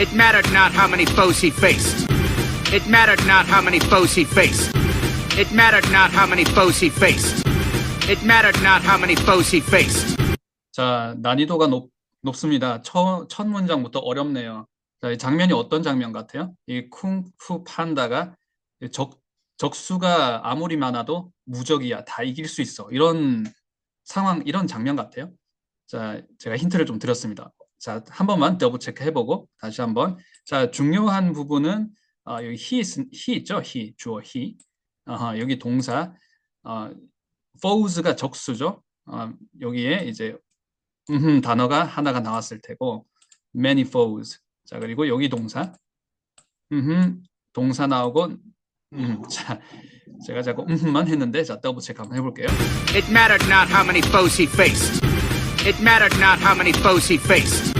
It mattered not how many foes he faced. It mattered not how many foes he faced. It mattered not how many foes he faced. It mattered not how many foes he faced. 자, 난이도가 높, 높습니다. 첫, 첫 문장부터 어렵네요. 자, 이 장면이 어떤 장면 같아요? 이 쿵푸 판다가 적, 적수가 아무리 많아도 무적이야. 다 이길 수 있어. 이런 상황, 이런 장면 같아요. 자, 제가 힌트를 좀 드렸습니다. 자, 한 번만 더블 체크 해보고 다시 한번. 자, 중요한 부분은 어, 여기 he, 있, he 있죠? he, 주어 he. 어허, 여기 동사. 어, foes가 적수죠. 어, 여기에 이제 음 단어가 하나가 나왔을 테고 many foes. 자, 그리고 여기 동사. 음 동사 나오고 음, 자, 제가 자꾸 음만 했는데 자, 더블 체크 한번 해볼게요. It mattered not how many foes he faced. It mattered not how many foes he faced.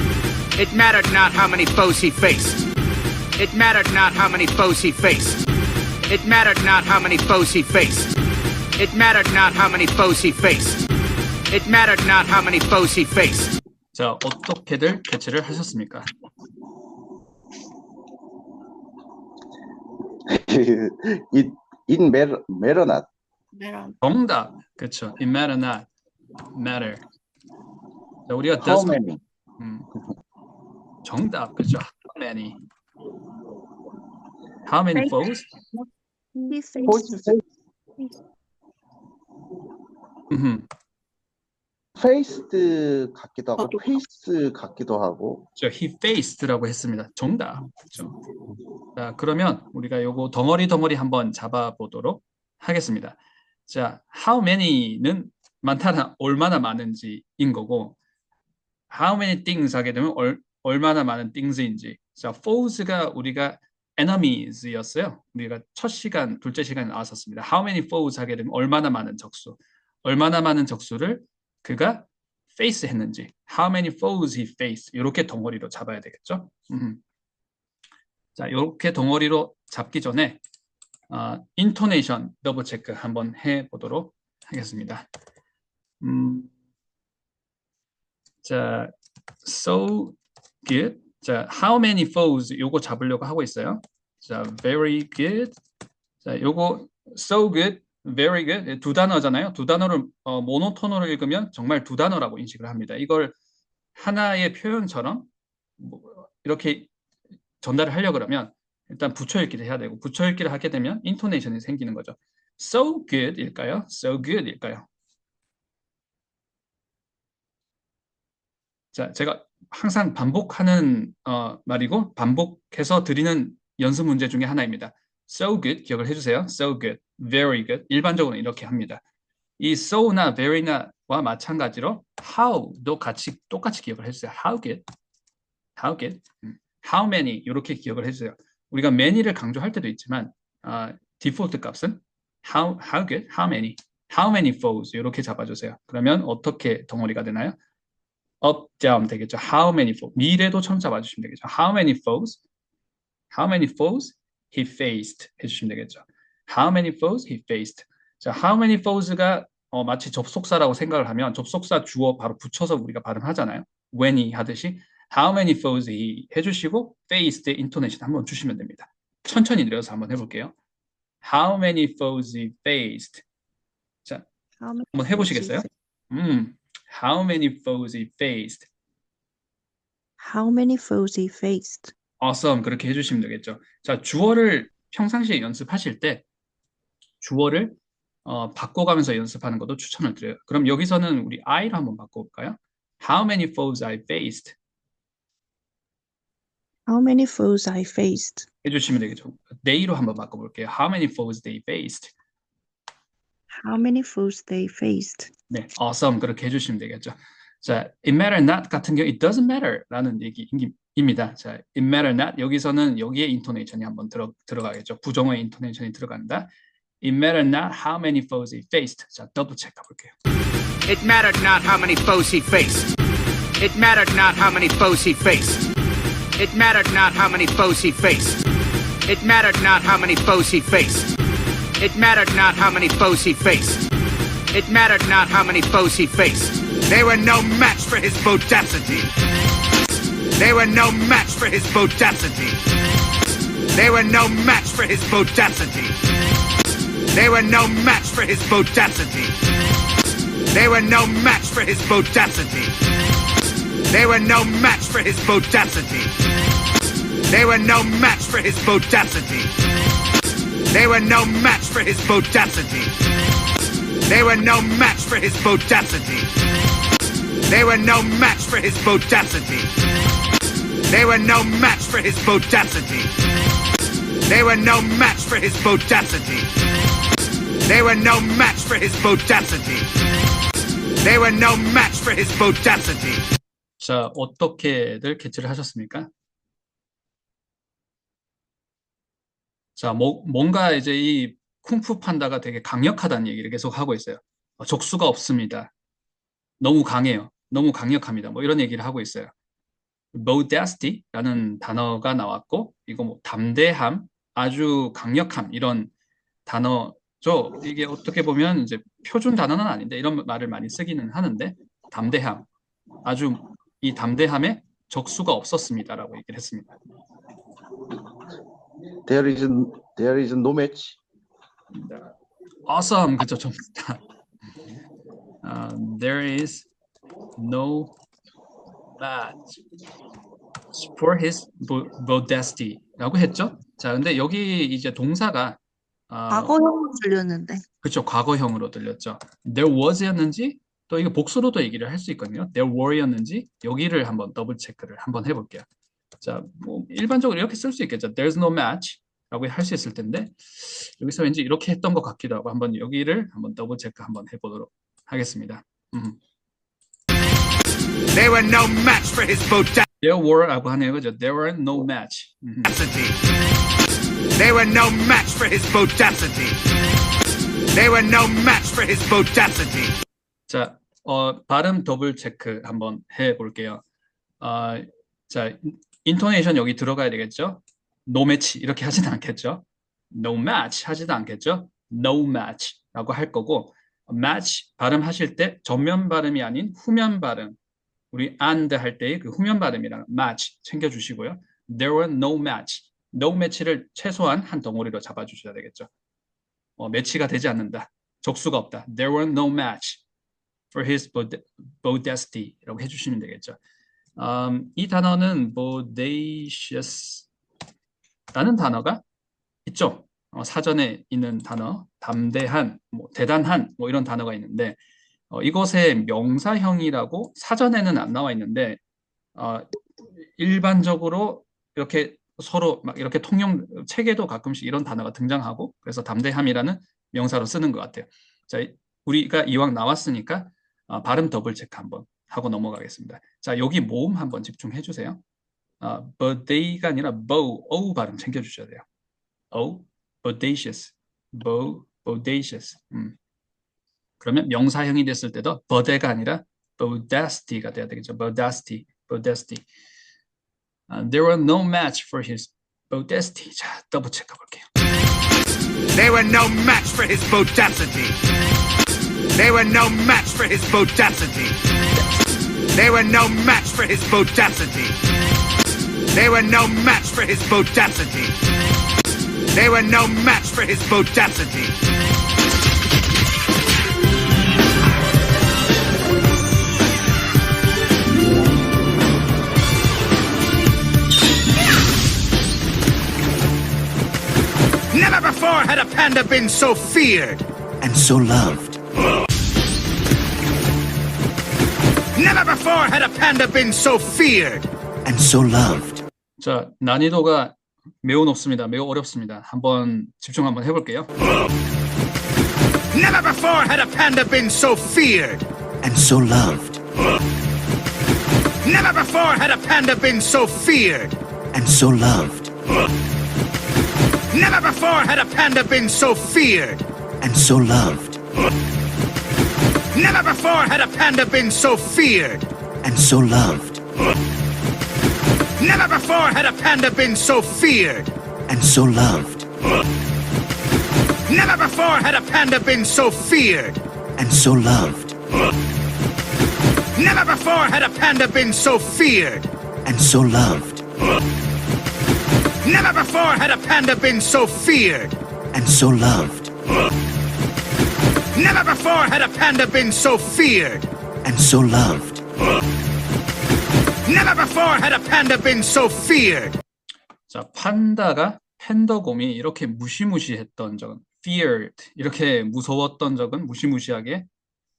It mattered not how many foes he faced. It mattered not how many foes he faced. It mattered not how many foes he faced. It mattered not how many foes he faced. It mattered not how many foes he faced. 자, 어떻게들 대체를 하셨습니까? it it matter matter not. 메론. 정답. 그렇죠. It matter not matter. 자, 우리가 How many? 음, 정답. 그렇죠. How many? How many faced. Face 음, faced 같기도 하고 face 같기도 하고 저 he faced라고 했습니다. 정답. 그렇죠. 자, 그러면 우리가 요거 덩어리 덩어리 한번 잡아 보도록 하겠습니다. 자, how many는 많다나 얼마나 많은지인 거고 how many things 하게 되면 얼, 얼마나 많은 things인지. 자, foes가 우리가 enemies였어요. 우리가 첫 시간, 둘째 시간에 나왔었습니다. how many foes 하게 되면 얼마나 많은 적수. 얼마나 많은 적수를 그가 face 했는지. how many foes he faced. 이렇게 덩어리로 잡아야 되겠죠. 음. 자, 이렇게 덩어리로 잡기 전에 어, 인토네이션 더블 체크 한번 해 보도록 하겠습니다. 음, 자, so good. 자, how many foes 요거 잡으려고 하고 있어요. 자, very good. 자, 요거 so good, very good 두 단어잖아요. 두 단어를 어, 모노토너로 읽으면 정말 두 단어라고 인식을 합니다. 이걸 하나의 표현처럼 뭐, 이렇게 전달을 하려 그러면 일단 붙여 읽기를 해야 되고 붙여 읽기를 하게 되면 인토네이션이 생기는 거죠. So good일까요? So good일까요? 자, 제가 항상 반복하는 어, 말이고 반복해서 드리는 연습 문제 중에 하나입니다. So good 기억을 해주세요. So good, very good. 일반적으로 이렇게 합니다. 이 so나 very나와 마찬가지로 how도 같이 똑같이 기억을 해주세요. How good, how good, 음, how many 이렇게 기억을 해주세요. 우리가 many를 강조할 때도 있지만 아, 디폴트 값은 how, how good, how many, how many foes 이렇게 잡아주세요. 그러면 어떻게 덩어리가 되나요? Up, down 되겠죠. How many foes? 미래도 처음 잡아주시면 되겠죠. How many foes? How many foes he faced 해주시면 되겠죠. How many foes he faced? 자, how many foes가 어, 마치 접속사라고 생각을 하면 접속사 주어 바로 붙여서 우리가 발음하잖아요. when he 하듯이 how many foes he 해주시고 faced intonation 한번 주시면 됩니다. 천천히 내려서 한번 해볼게요. How many foes he faced? 자, 한번 해보시겠어요? 음, how many foes he faced? How many foes he faced? awesome 그렇게 해주시면 되겠죠. 자, 주어를 평상시에 연습하실 때 주어를 어, 바꿔가면서 연습하는 것도 추천을 드려요. 그럼 여기서는 우리 I로 한번 바꿔볼까요? How many foes I faced How many foes I faced? 해주시면 되겠죠. They로 한번 바꿔볼게요. How many foes they faced? How many foes they faced? 네, awesome 그렇게 해주시면 되겠죠. 자, it matter not 같은 경우 it doesn't matter라는 얘기입니다. 자, it matter not 여기서는 여기에 인토네이션이 한번 들어 들어가겠죠. 부정어의 인토네이션이 들어간다. It matter not how many foes he faced. 자, 더블 체크 볼게요. It mattered not how many foes he faced. It mattered not how many foes he faced. It mattered not how many foes he faced. It mattered not how many foes he faced. It mattered not how many foes he faced. It mattered not how many foes he faced. They were no match for his bodacity. They were no match for his bodacity. They were no match for his bodacity. They were no match for his bodacity. They were no match for his bodacity. They were no match for his bodacity. They were no match for his bodacity. They were no match for his bodacity. They were no match for his bodacity. They were no match for his bodacity. They were no match for his bodacity. They were no match for his bodacity. They were no match for his bodacity. They were no match for his bodacity. 자, 어떻게들 캐치를 하셨습니까? 자, 뭐, 뭔가 이제 이 쿵푸 판다가 되게 강력하다는 얘기를 계속 하고 있어요. 어, 족수가 없습니다. 너무 강해요. 너무 강력합니다. 뭐 이런 얘기를 하고 있어요. bodacity라는 단어가 나왔고, 이거 뭐 담대함, 아주 강력함 이런 단어죠. 이게 어떻게 보면 이제 표준 단어는 아닌데 이런 말을 많이 쓰기는 하는데 담대함, 아주 이 담대함에 적수가 없었습니다라고 얘기를 했습니다. There is there is no match. Awesome, 그죠? 좀 아, there is no match for his bodacity라고 했죠. 자, 근데 여기 이제 동사가 아, 과거형으로 들렸는데. 그쵸, 과거형으로 들렸죠. There was였는지 또 이거 복수로도 얘기를 할 수 있거든요. There were였는지 여기를 한번 더블 체크를 한번 해볼게요. 자, 뭐 일반적으로 이렇게 쓸 수 있겠죠. There's no match라고 할 수 있을 텐데 여기서 왠지 이렇게 했던 것 같기도 하고 한번 여기를 한번 더블 체크 한번 해보도록 하겠습니다. 음. They were no match for his bodacity. There were라고 하네요, 그죠? There were no match. 음. They were no match for his bodacity. They were no match for his bodacity. 자, 어, 발음 더블 체크 한번 해볼게요. 어, 자, 인토네이션 여기 들어가야 되겠죠? No match 이렇게 하지는 않겠죠? No match 하지도 않겠죠? No match라고 할 거고 match 발음하실 때 전면 발음이 아닌 후면 발음 우리 and 할 때의 그 후면 발음이랑 match 챙겨주시고요. There were no match. No match를 최소한 한 덩어리로 잡아주셔야 되겠죠. 어, 매치가 되지 않는다. 적수가 없다. There were no match. for his bod- bodacity라고 해주시면 되겠죠. 음, 이 단어는 bodacious라는 단어가 있죠. 어, 사전에 있는 단어, 담대한, 뭐, 대단한, 뭐 이런 단어가 있는데 어, 이것의 명사형이라고 사전에는 안 나와 있는데 어, 일반적으로 이렇게 서로 막 이렇게 통용 책에도 가끔씩 이런 단어가 등장하고 그래서 담대함이라는 명사로 쓰는 것 같아요. 자, 우리가 이왕 나왔으니까 어, 발음 더블 체크 한번 하고 넘어가겠습니다. 자, 여기 모음 한번 집중해 주세요. 어, boday가 아니라 bow, o 발음 챙겨 주셔야 돼요. o, bodacious, bow, bodacious. 음. 그러면 명사형이 됐을 때도 body가 아니라 bodacity가 돼야 되겠죠. bodacity, bodacity. 아, there were no match for his bodacity. 자, 더블 체크 볼게요. They were no match for his bodacity. They were no match for his bodacity. They were no match for his bodacity. They were no match for his bodacity. They were no match for his bodacity. Never before had a panda been so feared and so loved. Never before had a panda been so feared and so loved. 자, 난이도가 매우 높습니다. 매우 어렵습니다. 한번 집중 한번 해볼게요. Never before had a panda been so feared and so loved. Never before had a panda been so feared and so loved. Never before had a panda been so feared and so loved. Never before had a panda been so feared and so loved. Never before had a panda been so feared and so loved. Never before had a panda been so feared and so loved. Never before had a panda been so feared and so loved, Never before had a panda been so feared. and so loved, Never before had a panda been so feared. and so loved. Never before had a panda been so feared. 자, 판다가 팬더곰이 이렇게 무시무시했던 적은 feared 이렇게 무서웠던 적은 무시무시하게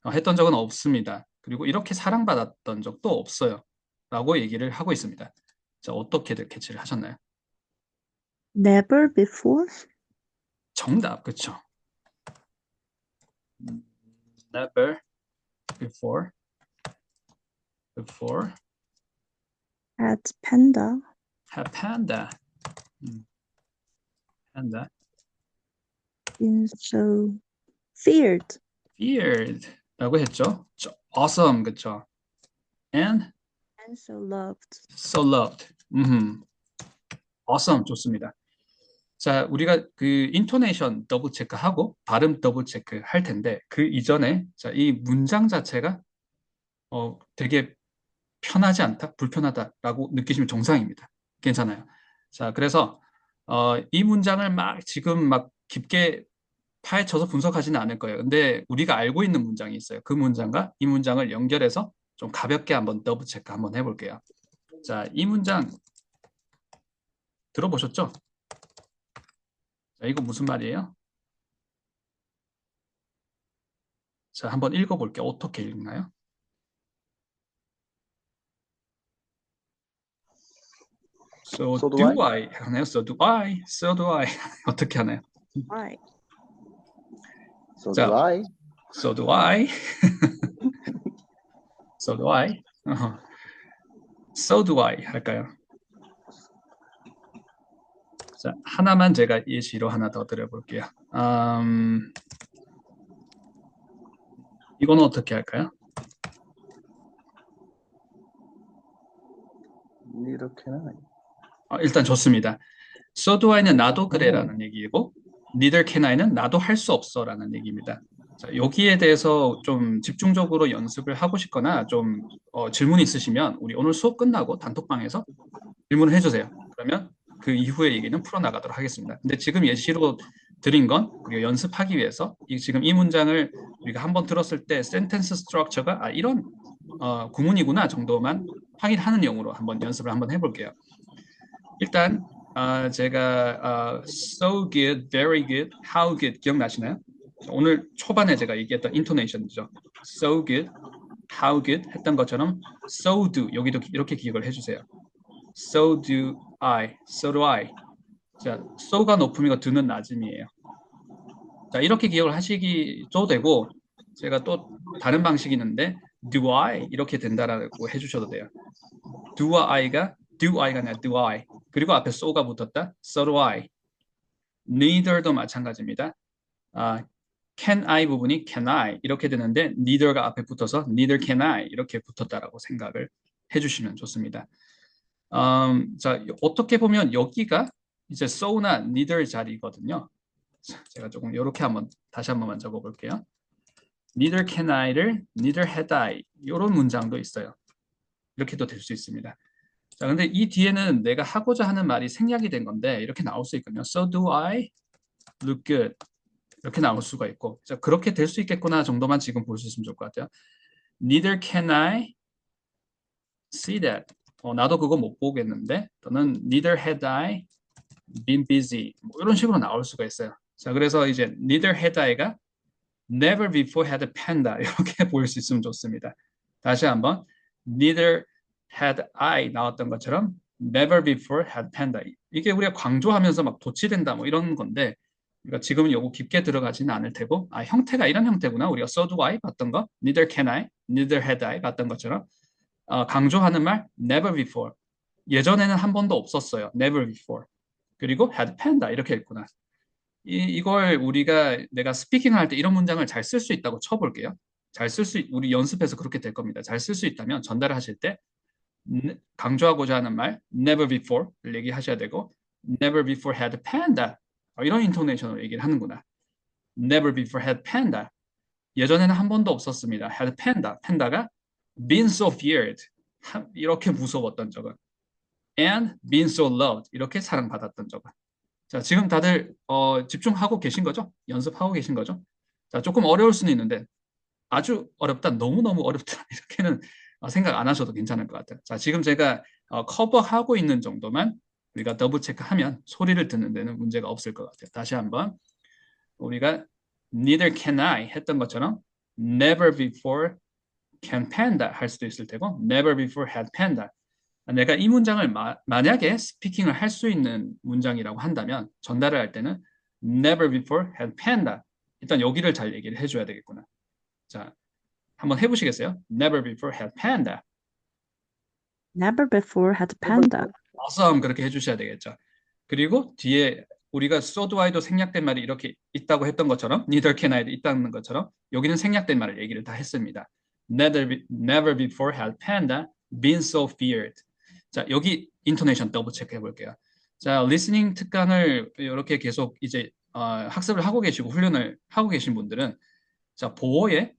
어, 했던 적은 없습니다. 그리고 이렇게 사랑받았던 적도 없어요. 라고 얘기를 하고 있습니다. 자, 어떻게들 캐치를 하셨나요? Never before. 정답, 그쵸? Never before before Had panda had panda 음, panda been so feared feared 라고 했죠. 저- awesome, 그쵸? and and so loved. so loved. 음, awesome 좋습니다. 자, 우리가 그 인토네이션 더블 체크하고 발음 더블 체크 할 텐데 그 이전에 자, 이 문장 자체가 어, 되게 편하지 않다, 불편하다라고 느끼시면 정상입니다. 괜찮아요. 자, 그래서 어, 이 문장을 막 지금 막 깊게 파헤쳐서 분석하지는 않을 거예요. 근데 우리가 알고 있는 문장이 있어요. 그 문장과 이 문장을 연결해서 좀 가볍게 한번 더블 체크 한번 해볼게요. 자, 이 문장 들어보셨죠? 자, 이거 무슨 말이에요? 자, 한번 읽어볼게요. 어떻게 읽나요? So, So do do I 하나요? So do I, so do I 어떻게 하나요? Why? So 자. do I. So do I. so do I. 어허. So do I 할까요? 자, 하나만 제가 예시로 하나 더 드려볼게요. 음, 이거는 어떻게 할까요? 이렇게는 어, 일단 좋습니다. So do I는 나도 그래라는 얘기이고 Neither can I는 나도 할 수 없어라는 얘기입니다. 자, 여기에 대해서 좀 집중적으로 연습을 하고 싶거나 좀 어, 질문 있으시면 우리 오늘 수업 끝나고 단톡방에서 질문을 해주세요. 그러면 그 이후의 얘기는 풀어나가도록 하겠습니다. 근데 지금 예시로 드린 건 우리가 연습하기 위해서 이, 지금 이 문장을 우리가 한번 들었을 때 센텐스 스트럭처가 아, 이런 어, 구문이구나 정도만 확인하는 용으로 한번 연습을 한번 해볼게요. 일단 아, 제가 아, so good, very good, how good 기억나시나요? 오늘 초반에 제가 얘기했던 인토네이션이죠. so good, how good 했던 것처럼 so do 여기도 이렇게 기억을 해주세요. so do I, so do I. 자, so가 높음이고 do는 낮음이에요. 자, 이렇게 기억을 하시기도 되고 제가 또 다른 방식이 있는데 do I 이렇게 된다라고 해주셔도 돼요. do와 I가 do I가 아니라 do I. 그리고 앞에 so가 붙었다. so do I. neither도 마찬가지입니다. 아, can I 부분이 can I 이렇게 되는데 neither가 앞에 붙어서 neither can I 이렇게 붙었다라고 생각을 해주시면 좋습니다. 음, 자, 어떻게 보면 여기가 이제 so나 neither 자리거든요. 자, 제가 조금 이렇게 한번 다시 한번만 적어볼게요. neither can I를 neither had I 이런 문장도 있어요. 이렇게도 될 수 있습니다. 자, 근데 이 뒤에는 내가 하고자 하는 말이 생략이 된 건데 이렇게 나올 수 있거든요. So do I look good. 이렇게 나올 수가 있고, 자, 그렇게 될 수 있겠구나 정도만 지금 볼 수 있으면 좋을 것 같아요. Neither can I see that. 어, 나도 그거 못 보겠는데, 또는 neither had I been busy. 뭐 이런 식으로 나올 수가 있어요. 자, 그래서 이제 neither had I가 never before had a panda 이렇게 보일 수 있으면 좋습니다. 다시 한번 neither had I 나왔던 것처럼 never before had panda. 이게 우리가 강조하면서 막 도치된다 뭐 이런 건데 그러니까 지금은 요거 깊게 들어가지는 않을 테고 아 형태가 이런 형태구나 우리가 so do I 봤던 거 neither can I, neither had I 봤던 것처럼 어, 강조하는 말 never before 예전에는 한 번도 없었어요 never before 그리고 had panda 이렇게 했구나 이, 이걸 우리가 내가 스피킹 할 때 이런 문장을 잘 쓸 수 있다고 쳐볼게요 잘 쓸 수 우리 연습해서 그렇게 될 겁니다 잘 쓸 수 있다면 전달을 하실 때 네, 강조하고자 하는 말 never before를 얘기하셔야 되고 never before had panda 어, 이런 인토네이션으로 얘기를 하는구나. Never before had panda. 예전에는 한 번도 없었습니다. Had panda. 팬다가 been so feared. 하- 이렇게 무서웠던 적은. and been so loved 이렇게 사랑받았던 적은. 자, 지금 다들 어, 집중하고 계신 거죠? 연습하고 계신 거죠? 자, 조금 어려울 수는 있는데 아주 어렵다, 너무너무 어렵다 이렇게는 어, 생각 안 하셔도 괜찮을 것 같아요. 자, 지금 제가 어, 커버하고 있는 정도만 우리가 더블 체크하면 소리를 듣는 데는 문제가 없을 것 같아요. 다시 한번 우리가 neither can I 했던 것처럼 never before can panda 할 수도 있을 테고 never before had panda 내가 이 문장을 마, 만약에 스피킹을 할 수 있는 문장이라고 한다면 전달을 할 때는 never before had panda 일단 여기를 잘 얘기를 해줘야 되겠구나 자 한번 해보시겠어요? never before had panda Never before had panda. awesome 그렇게 해주셔야 되겠죠. 그리고 뒤에 우리가 so do I도 생략된 말이 이렇게 있다고 했던 것처럼 neither can I도 있다는 것처럼 여기는 생략된 말을 얘기를 다 했습니다. Never, never before had panda been so feared. 자 여기 인토네이션 더블 체크 해볼게요. 자 리스닝 특강을 이렇게 계속 이제 어, 학습을 하고 계시고 훈련을 하고 계신 분들은 자 보어에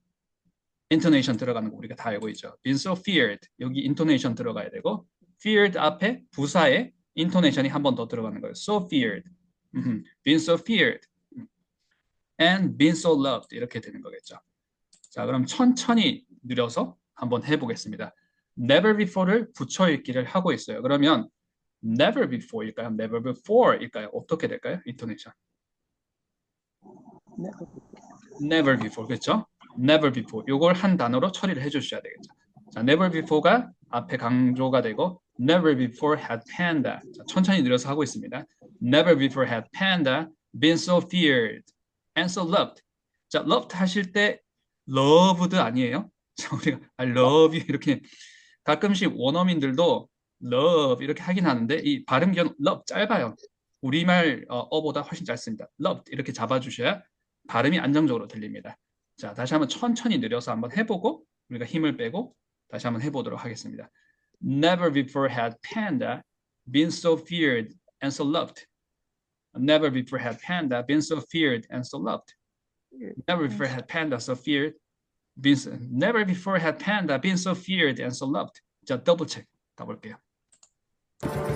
인토네이션 들어가는 거 우리가 다 알고 있죠. been so feared 여기 인토네이션 들어가야 되고 feared 앞에 부사에 인토네이션이 한 번 더 들어가는 거예요. so feared, been so feared, and been so loved 이렇게 되는 거겠죠. 자, 그럼 천천히 느려서 한번 해보겠습니다. never before를 붙여 읽기를 하고 있어요. 그러면 never before일까요? never before일까요? 어떻게 될까요? 인토네이션. never before 그렇죠? never before 요걸 한 단어로 처리를 해주셔야 되겠죠. 자, never before가 앞에 강조가 되고 never before had panda. 자, 천천히 늘려서 하고 있습니다. never before had panda been so feared and so loved. 자, loved 하실 때 loved 아니에요? 자, 우리가 I love you 이렇게 가끔씩 원어민들도 love 이렇게 하긴 하는데 이 발음 기현 love 짧아요. 우리말 어, 어보다 훨씬 짧습니다. loved 이렇게 잡아주셔야 발음이 안정적으로 들립니다. 자, 다시 한번 천천히 느려서 한번 해보고 우리가 힘을 빼고 다시 한번 해보도록 하겠습니다. Never before had panda been so feared and so loved. Never before had panda been so feared and so loved. Never before had panda so feared. Been so, never before had panda been so feared and so loved. 자, 더블 체크 가볼게요.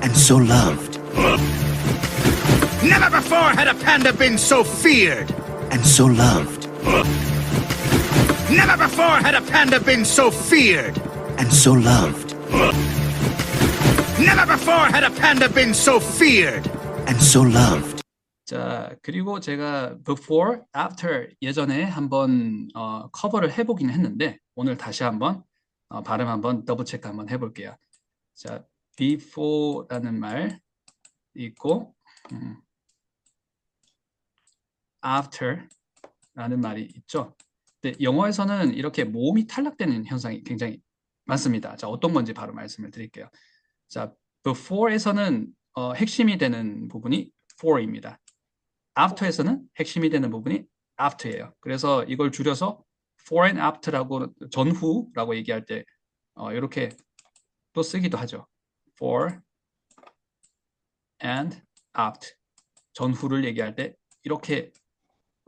and so loved, Never before had a panda been so feared. and so loved, Never before had a panda been so feared. and so loved, Never before had a panda been so feared. and so loved, 자, 그리고 제가 before, after 예전에 한번 어, 커버를 해보긴 했는데 오늘 다시 한번 어, 발음 한번 더블 체크 한번 해볼게요. 자, before라는 말 있고 음, after라는 말이 있죠. 근데 영어에서는 이렇게 모음이 탈락되는 현상이 굉장히 많습니다. 자, 어떤 건지 바로 말씀을 드릴게요. 자, before에서는 어, 핵심이 되는 부분이 for입니다. After에서는 핵심이 되는 부분이 after예요. 그래서 이걸 줄여서 for and after라고 전후라고 얘기할 때 어, 이렇게 또 쓰기도 하죠. for and after 전후를 얘기할 때 이렇게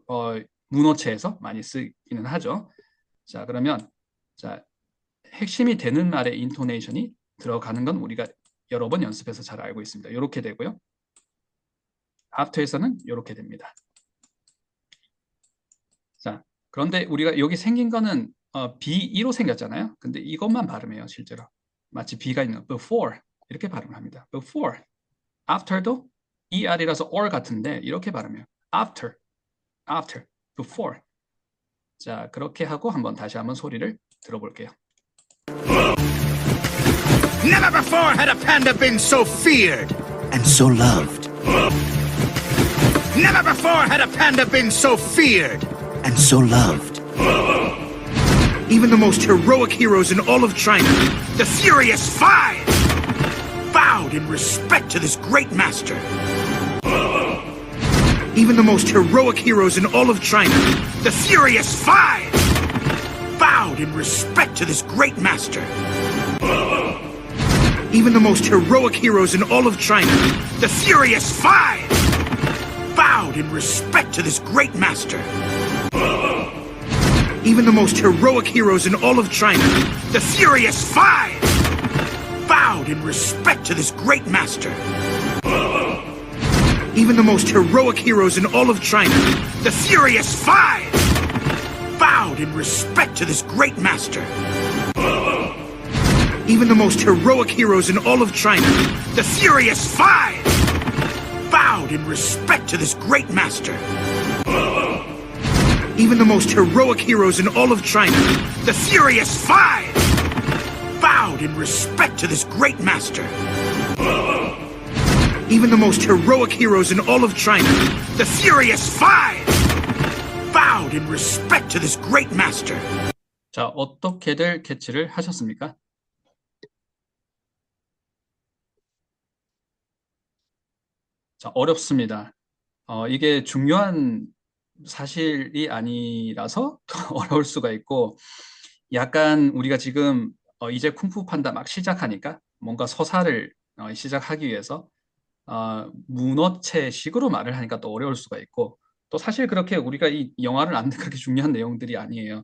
어, 문어체에서 많이 쓰기는 하죠. 자 그러면 자 핵심이 되는 말의 인토네이션이 들어가는 건 우리가 여러 번 연습해서 잘 알고 있습니다. 이렇게 되고요. After에서는 이렇게 됩니다. 자, 그런데 우리가 여기 생긴 거는 어, B2로 생겼잖아요. 근데 이것만 발음해요, 실제로. 마치 B가 있는 before 이렇게 발음을 합니다. before. after도 ER이라서 or 같은데 이렇게 발음해요. after, after, before. 자, 그렇게 하고 한번 다시 한번 소리를 들어볼게요. Never before had a panda been so feared. and so loved, Never before had a panda been so feared. and so loved, Even the most heroic heroes in all of China, the Furious Five, bowed in respect to this great master. Even the most heroic heroes in all of China, the Furious Five, bowed in respect to this great master. Even the most heroic heroes in all of China, the Furious Five, in respect to this great master. Even the most heroic heroes in all of China, the Furious Five, bowed in respect to this great master. Even the most heroic heroes in all of China, the Furious Five, bowed in respect to this great master. Even the most heroic heroes in all of China, the Furious Five, bowed in respect to this great master. Even the most heroic heroes in all of China, the Furious Five, bowed in respect to this great master. Even the most heroic heroes in all of China, the Furious Five, bowed in respect to this great master. 자, 어떻게들 캐치를 하셨습니까? 자, 어렵습니다. 어, 이게 중요한 사실이 아니라서 더 어려울 수가 있고, 약간 우리가 지금 어, 이제 쿵푸 판다 막 시작하니까 뭔가 서사를 어, 시작하기 위해서 어, 문어체식으로 말을 하니까 또 어려울 수가 있고, 또 사실 그렇게 우리가 이 영화를 안 그렇게 중요한 내용들이 아니에요.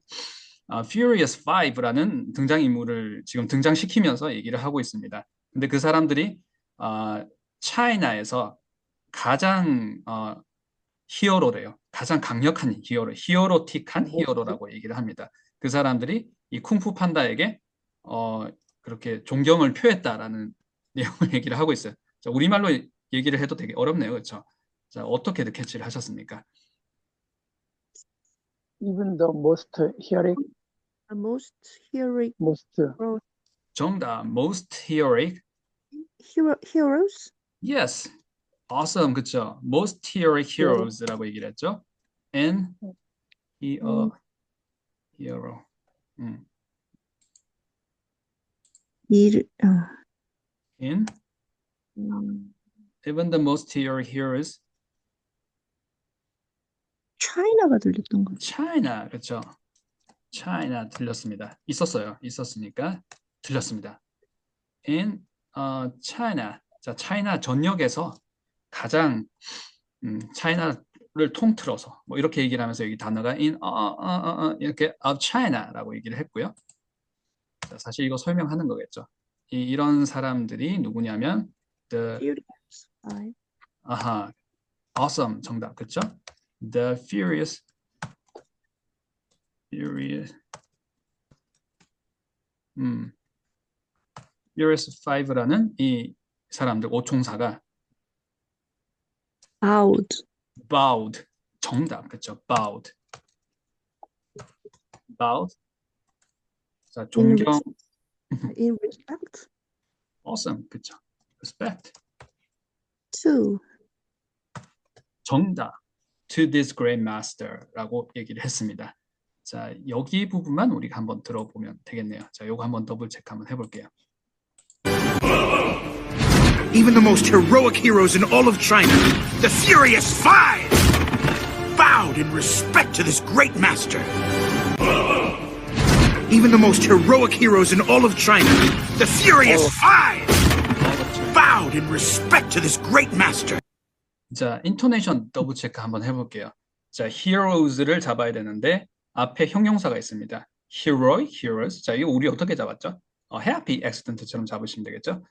아, Furious Five라는 등장인물을 지금 등장시키면서 얘기를 하고 있습니다. 근데 그 사람들이 아, 차이나에서 가장 어, 히어로래요. 가장 강력한 히어로, 히어로틱한 히어로라고 얘기를 합니다. 그 사람들이 이 쿵푸 판다에게 어, 그렇게 존경을 표했다라는 내용을 얘기를 하고 있어요. 자, 우리말로 얘기를 해도 되게 어렵네요. 그렇죠? 자, 어떻게들 캐치를 하셨습니까? even the most heroic, The most heroic most 정답, most heroic hero heroes. Yes. Awesome. 그쵸? Most heroic heroes라고 얘기를 했죠. And he a hero. 음. 일, 어, In 음, even the most heroic heroes China가 들렸던 거. China. 그쵸? China 들렸습니다. 있었어요. 있었으니까 들렸습니다. In 어, China. 자, 차이나 전역에서 가장 음, 차이나를 통틀어서 뭐 이렇게 얘기를 하면서 여기 단어가 in 어, 어, 어, 어, 이렇게 of China라고 얘기를 했고요. 자, 사실 이거 설명하는 거겠죠. 이, 이런 사람들이 누구냐면 the Furious Five. 아하 awesome 정답 그쵸? The Furious Furious 음 Furious 5라는 이 사람들 오총사가 Bowed. bowed 정답 그쵸? bowed bowed 자 존경 in respect awesome 그쵸? respect to 정답 to this great master라고 얘기를 했습니다. 자, 여기 부분만 우리가 한번 들어보면 되겠네요. 자, 요거 한번 더블 체크 한번 해 볼게요. Even the most heroic heroes in all of China, the Furious Five, bowed in respect to this great master. Even the most heroic heroes in all of China, the Furious Five, bowed in respect to this great master. 자, 인토네이션 더블 체크 한번 해볼게요. 자, heroes를 잡아야 되는데 앞에 형용사가 있습니다. heroic heroes. 자, 이거 우리 어떻게 잡았죠? 어, happy accident처럼 잡으시면 되겠죠?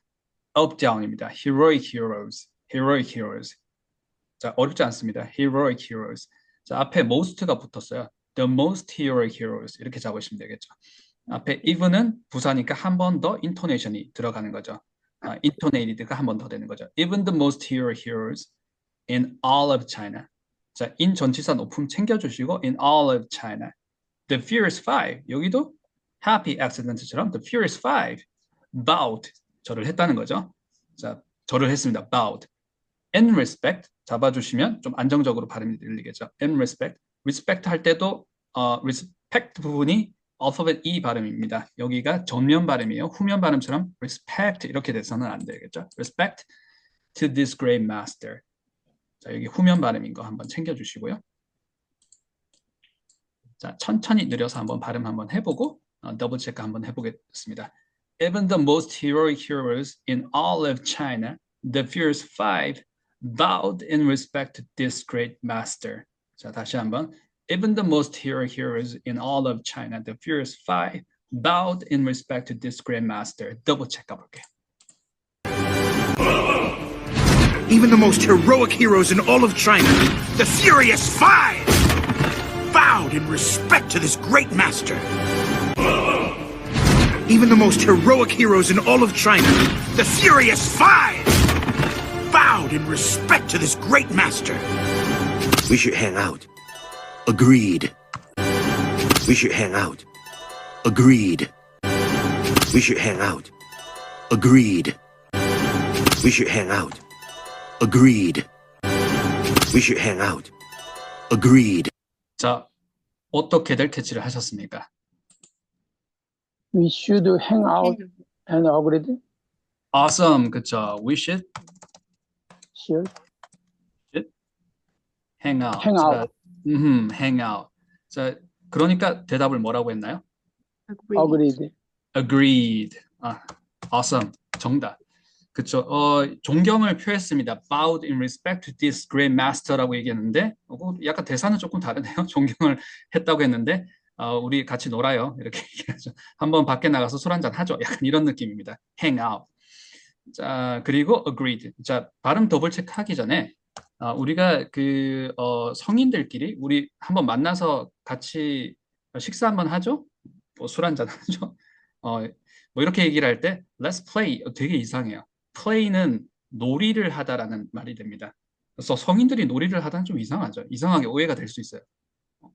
Down입니다. heroic heroes. heroic heroes. 자, 어렵지 않습니다. heroic heroes. 자, 앞에 most가 붙었어요. the most heroic heroes. 이렇게 잡으시면 되겠죠. 앞에 even은 부사니까 한 번 더 intonation이 들어가는 거죠. 아, intonated가 한 번 더 되는 거죠. even the most heroic heroes in all of China. 자, in 전치사 높음 챙겨주시고 in all of China. The Furious Five 여기도 Happy Accident처럼 The Furious Five bowed 절을 했다는 거죠. 자, 절을 했습니다. bowed. In respect 잡아주시면 좀 안정적으로 발음이 들리겠죠. In respect. respect 할 때도 어, respect 부분이 alphabet E 발음입니다. 여기가 전면 발음이에요. 후면 발음처럼 respect 이렇게 돼서는 안 되겠죠. respect to this great master. 자, 여기 후면 발음인 거 한번 챙겨주시고요. 자, 천천히 느려서 한번 발음 한번 해보고 어, 더블 체크 한번 해보겠습니다. Even the most heroic heroes in all of China, the fierce five, bowed in respect to this great master. 자, 다시 한번. Even the most heroic heroes in all of China, the fierce five, bowed in respect to this great master. 더블 체크 가볼게요. Even the most heroic heroes in all of China, the Furious Five, bowed in respect to this great master. Even the most heroic heroes in all of China, the Furious Five, bowed in respect to this great master. We should hang out. Agreed. We should hang out. Agreed. We should hang out. Agreed. We should hang out. Agreed. We should hang out. Agreed. 자, 어떻게들 캐치를 하셨습니까? We should hang out and agreed. Awesome. 그쵸. We should Should hang out. Hang out. 자, 음, hang out. 자, 그러니까 대답을 뭐라고 했나요? agreed. Agreed. 아, awesome. 정답. 그쵸. 어, 존경을 표했습니다. Bowed in respect to this great master라고 얘기했는데, 어, 약간 대사는 조금 다르네요. 존경을 했다고 했는데, 어, 우리 같이 놀아요. 이렇게 얘기하죠. 한번 밖에 나가서 술 한잔 하죠. 약간 이런 느낌입니다. Hang out. 자, 그리고 agreed. 자, 발음 더블 체크하기 전에, 아, 우리가 그, 어, 성인들끼리 우리 한번 만나서 같이 식사 한번 하죠? 뭐 술 한잔 하죠? 어, 뭐 이렇게 얘기를 할 때 let's play 어, 되게 이상해요. play는 놀이를 하다라는 말이 됩니다. 그래서 성인들이 놀이를 하다는 좀 이상하죠. 이상하게 오해가 될 수 있어요. 어,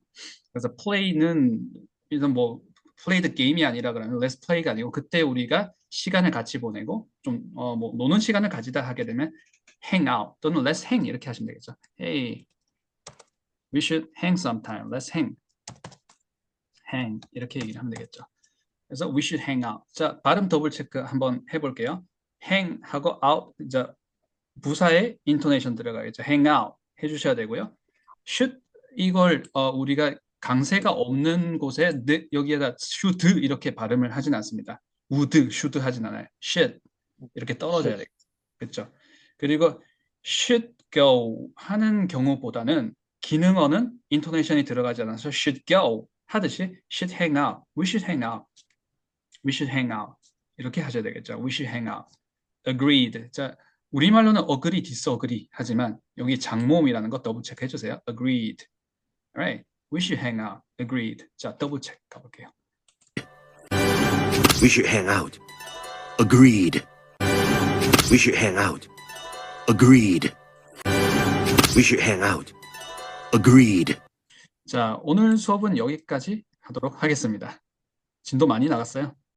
그래서 play는 이런 뭐 the game이 아니라 그러면 let's play가 아니고 그때 우리가 시간을 같이 보내고 좀 어 뭐 노는 시간을 가지다 하게 되면 hang out 또는 let's hang 이렇게 하시면 되겠죠. Hey, we should hang sometime. Let's hang. hang 이렇게 얘기를 하면 되겠죠. 그래서 we should hang out. 자, 발음 더블 체크 한번 해볼게요. hang 하고 out, 이제 부사에 intonation 들어가겠죠. hang out 해주셔야 되고요. should 이걸 어, 우리가 강세가 없는 곳에 느, 여기에다 should 이렇게 발음을 하진 않습니다. would, should 하진 않아요. should 이렇게 떨어져야 되겠죠. 그렇죠. 그리고 should go 하는 경우보다는 기능어는 인토네이션이 들어가지 않아서 should go 하듯이 should hang out, we should hang out, we should hang out 이렇게 하셔야 되겠죠. we should hang out, agreed. 자, 우리말로는 agree, disagree 하지만 여기 장모음이라는 거 더블 체크 해 주세요. agreed. Alright, we should hang out, agreed. 자, 더블 체크 가볼게요. We should hang out. Agreed. We should hang out. Agreed. We should hang out. Agreed. 자, 오늘 수업은 여기까지 하도록 하겠습니다. 진도 많이 나갔어요.